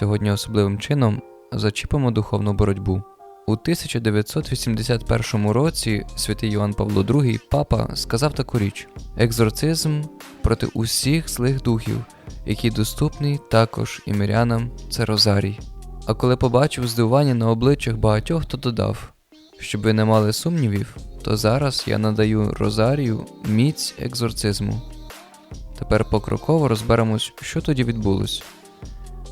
сьогодні особливим чином зачіпимо духовну боротьбу. У 1981 році святий Йоанн Павло II, папа, сказав таку річ: екзорцизм проти усіх злих духів, який доступний також і мирянам, це Розарій. А коли побачив здивування на обличчях багатьох, то додав: щоб ви не мали сумнівів, то зараз я надаю Розарію міць екзорцизму. Тепер покроково розберемось, що тоді відбулось.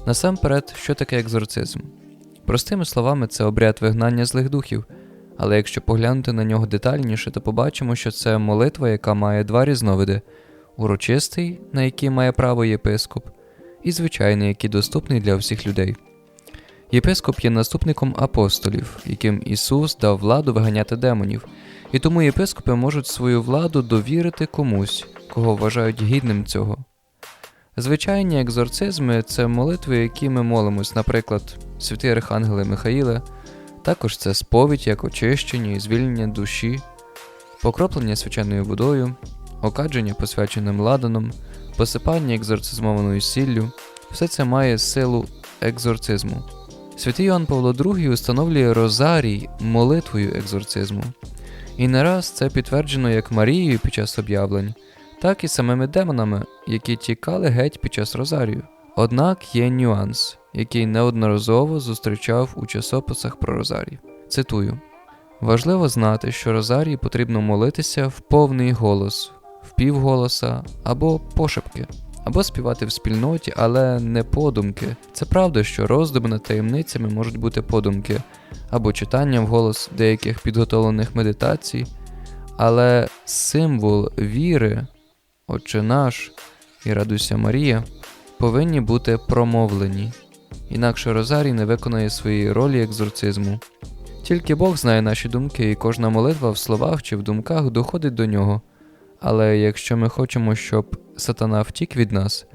Насамперед, що таке екзорцизм? Простими словами, це обряд вигнання злих духів, але якщо поглянути на нього детальніше, то побачимо, що це молитва, яка має два різновиди: урочистий, на який має право єпископ, і звичайний, який доступний для всіх людей. Єпископ є наступником апостолів, яким Ісус дав владу виганяти демонів, і тому єпископи можуть свою владу довірити комусь, кого вважають гідним цього. Звичайні екзорцизми це молитви, які ми молимось, наприклад, святі Архангели Михаїла, також це сповідь як очищення і звільнення душі, покроплення свяченою водою, окадження посвяченим ладаном, посипання екзорцизмованою сіллю все це має силу екзорцизму. Святий Йоанн Павло II установлює розарій молитвою екзорцизму. І не раз це підтверджено як Марією під час об'явлень, так і самими демонами, які тікали геть під час Розарію. Однак є нюанс, який неодноразово зустрічав у часописах про Розарій. Цитую: важливо знати, що Розарії потрібно молитися в повний голос, в півголоса або пошепки, або співати в спільноті, але не подумки. Це правда, що роздуми над таємницями можуть бути подумки або читання вголос деяких підготовлених медитацій, але символ віри, Отче наш і Радуйся Марія повинні бути промовлені, інакше Розарій не виконає своєї ролі екзорцизму. Тільки Бог знає наші думки, і кожна молитва в словах чи в думках доходить до нього. Але якщо ми хочемо, щоб сатана втік від нас,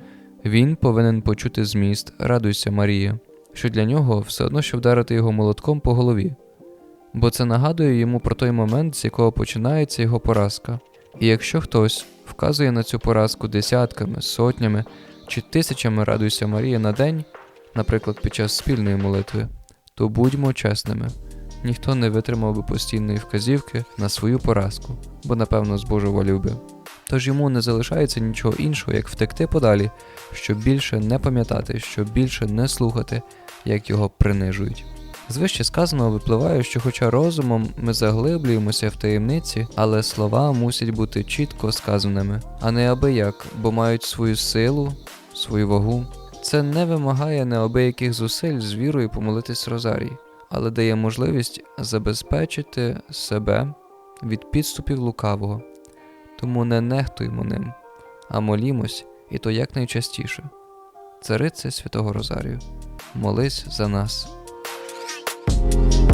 він повинен почути зміст Радуйся Марія, що для нього все одно що вдарити його молотком по голові, бо це нагадує йому про той момент, з якого починається його поразка. І якщо хтось вказує на цю поразку десятками, сотнями чи тисячами Радуйся Марія на день, наприклад, під час спільної молитви, то будьмо чесними. Ніхто не витримав би постійної вказівки на свою поразку, бо напевно збожеволів би. Тож йому не залишається нічого іншого, як втекти подалі, щоб більше не пам'ятати, щоб більше не слухати, як його принижують. З вище сказаного випливає, що хоча розумом ми заглиблюємося в таємниці, але слова мусять бути чітко сказаними, а не аби як, бо мають свою силу, свою вагу. Це не вимагає неабияких зусиль з вірою помолитись Розарій, але дає можливість забезпечити себе від підступів лукавого. Тому не нехтуймо ним, а молімось, і то якнайчастіше. Царице Святого Розарію, молись за нас. you